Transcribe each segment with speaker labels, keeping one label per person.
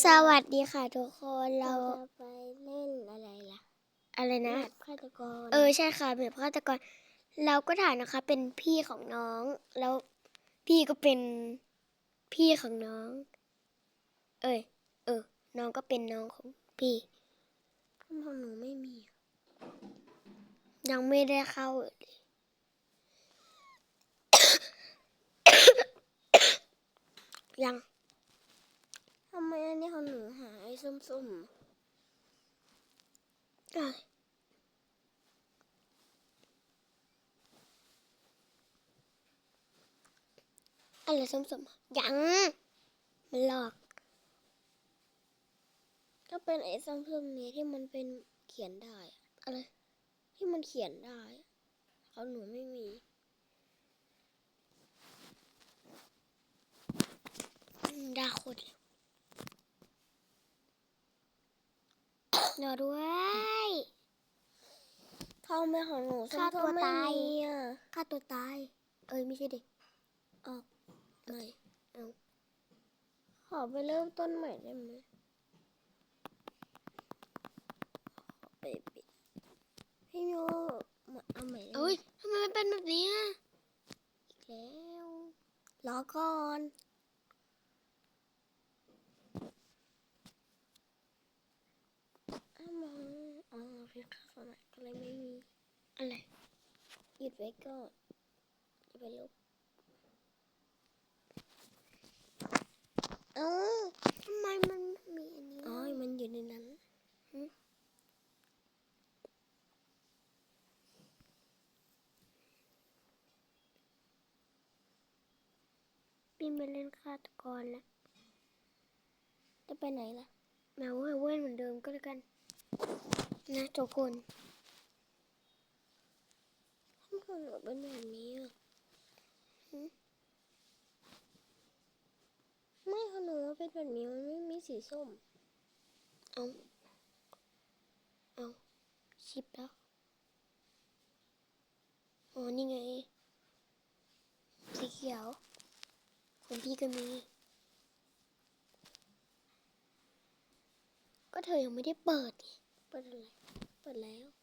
Speaker 1: สวัสดีค่ะทุกคนเรา
Speaker 2: เราจะไปเล่นอะไรล่ะ
Speaker 1: อะไรนะ
Speaker 2: แบบฆาตกร
Speaker 1: เออใช่ค่ะแบบฆาตกร เราก็ถ่ายนะคะ เป็นพี่ของน้อง แล้วพี่ก็เป็นพี่ของน้อง เอ้ยเออ น้องก็เป็นน้องของพี่
Speaker 2: ทำไมหนูไม่มีอะ
Speaker 1: ยังไม่ได้เข้าเลยยัง
Speaker 2: ทำ ไมอันนี้ของหนูหายส้ม
Speaker 1: เอ้ยอะไรส้มๆยังมันหลอก
Speaker 2: ก็เป็นไอ้ส้มๆนี้ที่มันเป็นเขียนได้ อะ
Speaker 1: ไร
Speaker 2: ที่มันเขียนได้อะของหนูไม่มี
Speaker 1: ด่าคนเลยรอด้วย
Speaker 2: ทำไมของหนูส้
Speaker 1: ฆ่าตัว
Speaker 2: มๆไม่
Speaker 1: ตาย
Speaker 2: มีอะ
Speaker 1: ฆ่าตัวตาย เอ้ยไม่ใช่ดิ
Speaker 2: ออกไม่
Speaker 1: เอา
Speaker 2: ขอไปเริ่มต้นใหม่ได้ไหมขอไปปิดพี่มิวมาเอาใหม่ได้ไหม
Speaker 1: เอ้ยทำไมมันเป็นแบบนี้อะ
Speaker 2: อีกแล้วรอก่อนอ้าวมาอ๋อเพชรข้าวสมัยก็เลยไม่มี
Speaker 1: อะไร
Speaker 2: หยุดไว้ก่อนจะไปลบเอ้า
Speaker 1: ทำไมมันมีอันนี้
Speaker 2: อ๋อมันอยู่ในนั้น
Speaker 1: ปีนไปเล่นฆาตกรแล้ว
Speaker 2: จะไปไหนล่ะ
Speaker 1: แมวให้เว้นเหมือนเดิมก็แล้วกัน นะทุกคน
Speaker 2: ทำไม ของหนูเป็นแบบนี้อะไม่ของหนูเป็นแบบนี้มันไม่มีสีส้ม
Speaker 1: เอาเอาชิปแล้วอ๋อนี่ไง สีเขียวของพี่ก็มี ก็เธอยังไม่ได้เปิดไง
Speaker 2: เปิดอะไร เปิดแล้ว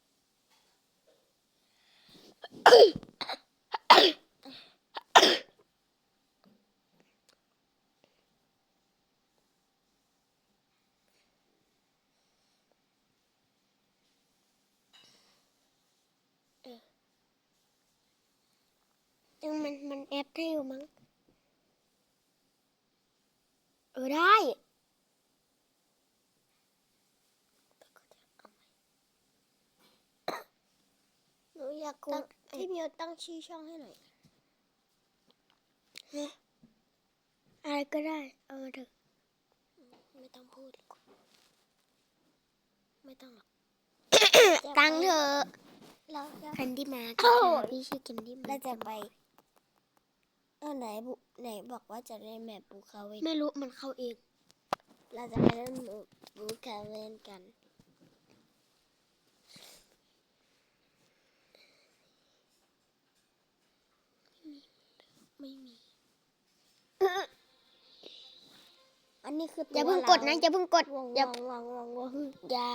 Speaker 1: มันมันแอปให้อยู่มั้ง เออได้
Speaker 2: หนูอยาก
Speaker 1: ตั้
Speaker 2: ตั้
Speaker 1: ง
Speaker 2: งที่ มิวตั้งชื่อช่องให้หน่อย
Speaker 1: อะไรก็ได้ เอามาเถอะ
Speaker 2: ไม่ต้องพูดหรอกไม่ต้องหรอก
Speaker 1: ตังค์เถอะ
Speaker 2: เราจะ
Speaker 1: แคนดี้มา
Speaker 2: โอ้
Speaker 1: ค่ะ
Speaker 2: ย
Speaker 1: พี่ชื่อแคนดี้มา
Speaker 2: เราจะไปเออไหนบุไหนบอกว่าจะเล่นแบบบูคาเวน
Speaker 1: ไม่รู้มันเข้าเอง
Speaker 2: เราจะไปเล่นบูบูคาเวนกัน ไม่มี อันนี้คือ
Speaker 1: อย่าเพิ่งกดนะอย่าเพิ่งกด
Speaker 2: วง
Speaker 1: อย่า
Speaker 2: วงวงวงวง
Speaker 1: อย่า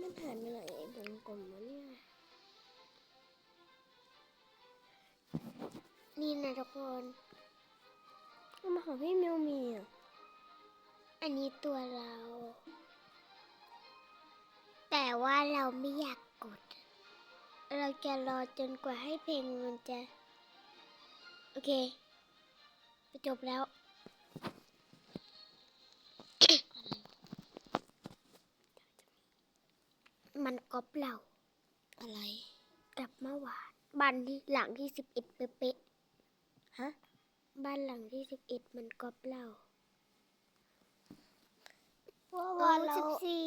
Speaker 2: มันหายไปไหนไอ้วงกลมวะเนี่ย
Speaker 1: นี่นะทุกคน
Speaker 2: ทำไมของพี่มิวมีอะ
Speaker 1: อันนี้ตัวเรา แต่ว่าเราไม่อยากกด เราจะรอจนกว่าให้เพลงมันจะ โอเคจบแล้ว มันก๊อปเรา
Speaker 2: อะไร
Speaker 1: กับเมื่อวานบ้านที่หลังที่สิบเอ็ดเป๊ะ
Speaker 2: ฮะ
Speaker 1: ๆบ้านหลังที่สิบเอ็ดมันก๊อปเรา
Speaker 2: ว่า
Speaker 1: โอ้
Speaker 2: ว่าเรา
Speaker 1: สิบสี่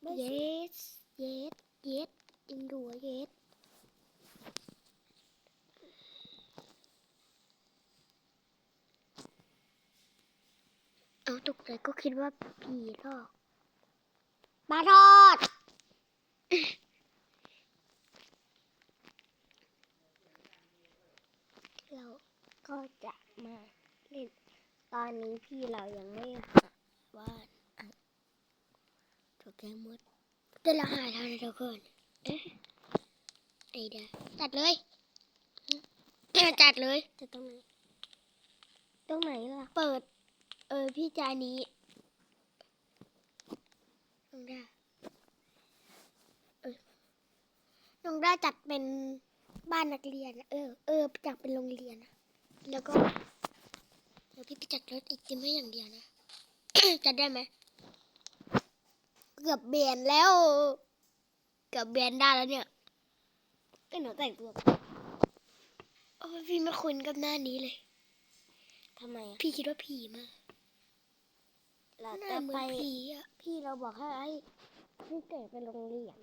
Speaker 2: ไม่
Speaker 1: yes yes yes ยังดูว่า yes เอาตกใจก็คิดว่าผีหรอกปลาทอด
Speaker 2: เราก็จะมาเล่นตอนนี้พี่เรายังไม่หาว่านอะตัวแกมด
Speaker 1: แต่เราหาทางเดียวก่อนเอ๊ะไอ้เด้จัดเลย จัดเลย
Speaker 2: จะตรงไหน ตรงไหนล่ะ
Speaker 1: เปิด เออพี่จานี้น้องด้าเออน้องด้าจัดเป็นบ้านนักเรียนอะเออ เออจัดเป็นโรงเรียนอะแล้วก็เดี๋ยวพี่ไปจัดรถอีกติมให้อย่างเดียวนะ จัดได้ไหม เกือบเบียนแล้ว เกือบเบียนได้แล้วเนี่ย
Speaker 2: ก็หนูแต่งตัว
Speaker 1: โอ้ยพี่ไม่คุ้นกับหน้านี้เลย
Speaker 2: ทำไมอะ
Speaker 1: พี่คิดว่าผีมา
Speaker 2: เรา
Speaker 1: หน้า
Speaker 2: จะ
Speaker 1: เหมือ
Speaker 2: ไป
Speaker 1: นผีอะ
Speaker 2: พี่เราบอกให้ไอ้พี่เก๋ไปโรงเรียน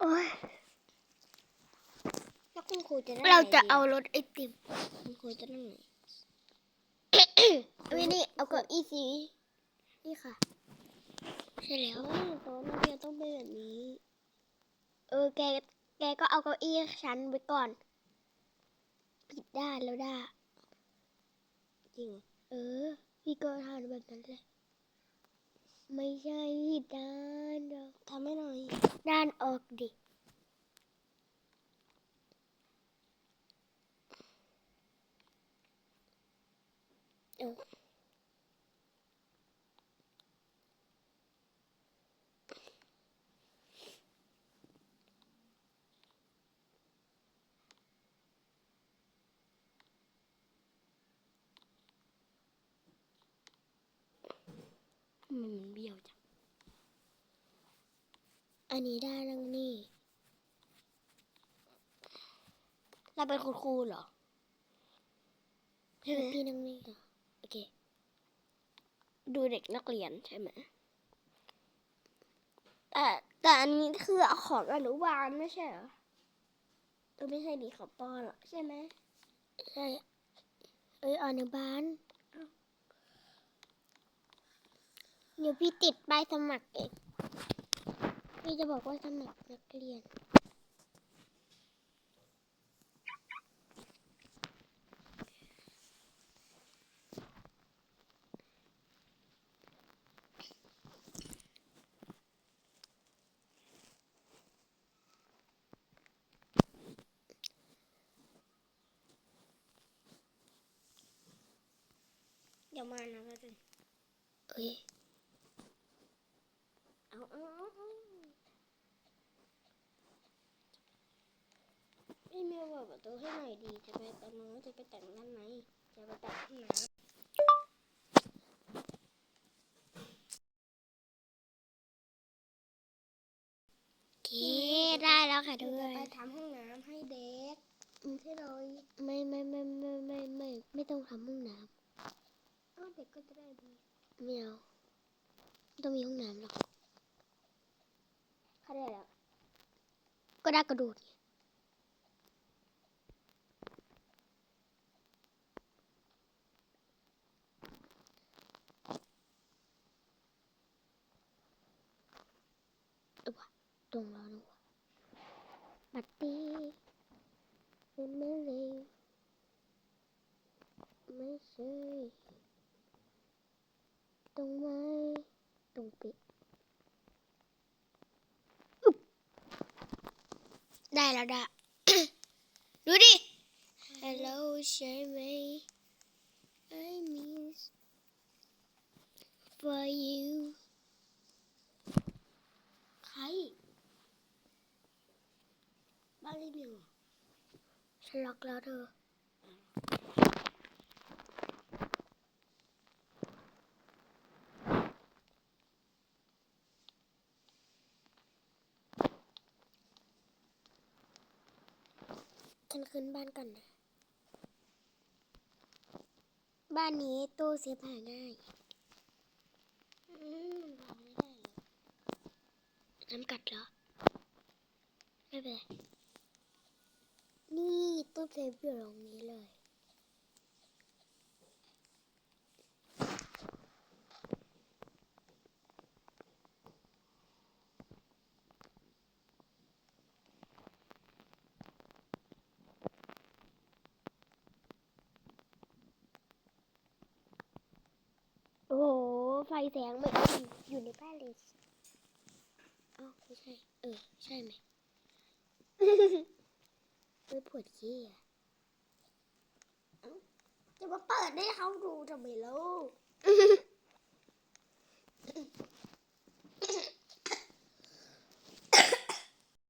Speaker 1: โอ้ย
Speaker 2: แล้วคุณครูจะได้
Speaker 1: เราจะ
Speaker 2: ไหนดี
Speaker 1: เอารถไอติม
Speaker 2: คุณครูจะนั่งไหน
Speaker 1: เอ้ยนี่เอาเกับอีสีนี่ค่ะ ใช่แล้ว
Speaker 2: โต๊ะนักเรียนต้องเป็นแบบนี้
Speaker 1: เออ แก แกก็เอาเก้าอี้ฉันไว้ก่อนผิดด้านแล้วด้า
Speaker 2: จริง เอ
Speaker 1: อ พี่ก็ทานแบบนั้นเลย ไม่ใช่ผิดด้านเด้อ
Speaker 2: ทำให้หน่อย
Speaker 1: ด้านออกดิเออ
Speaker 2: มมันเบี้ยวจัง
Speaker 1: อันนี้ได้นังนี่
Speaker 2: เราเป็นคุณครูเหรอ
Speaker 1: ใช่ไหมพี่นังนี่อะโอเค
Speaker 2: ดูเด็กนักเรียนใช่ไหมแต่แต่อันนี้คือเอาของอนุบาลไม่ใช่เหรอเออไม่ใช่ดีของปอหรอกใช่ไหม
Speaker 1: ใช่เอ้ยอนุบาล เดี๋ยวพี่ติดใบสมัครเอง พี่จะบอกว่าสมัครนักเรียน
Speaker 2: เดี๋ยวมานะก็จะ
Speaker 1: เอ้ย
Speaker 2: เอาเอาเอาเอาพี่เมียวเปิ ดประตูให้หน่อยดี จะไปแต่งน้อจะไปแต่งด้านในจะไปแต่งห้องน้ำ
Speaker 1: โอเคได้แล้วค่ะทุ
Speaker 2: ยว
Speaker 1: กค
Speaker 2: จะ
Speaker 1: น
Speaker 2: ไปทำห้องน้ำให้เด็กให้เลย
Speaker 1: ไม่ไม่ไม่ไม่ไม่ไม่ไม่ต้องทำห้องน้
Speaker 2: อ้าเด็กก็จะได้ดี
Speaker 1: ไม่เอาต้องมีห้องน้ำหรอก
Speaker 2: เขาได้แล้ว
Speaker 1: ก็ได้กระโดดไงเออว่ะตรงแล้วนะวะบัตตี้เป็นมะเร็งไม่ใช่ตรง ไหมตรงปิดอึ๊บได้แล้วด่ะดูดิ Hello ใช่ไหม I miss for you
Speaker 2: ใคร บ้านรีวิว
Speaker 1: ฉันล็อกแล้วเธอฉันขึ้นบ้านก่อนนะบ้านนี้ตู้เซฟหาง่าย
Speaker 2: มมันทำไม่ได้เลย
Speaker 1: น้ำกัดเหรอ ไม่เป็นไร นี่ตู้เซฟอยู่ตรงนี้เลย โอ้โห ไฟแสงเหมือนอยู่ในแพลนเลอ้าไม่ใช่ เออ ใช่ไหม เออปวดขี้อะ
Speaker 2: จะมาเปิดให้เขาดูทำไมลูก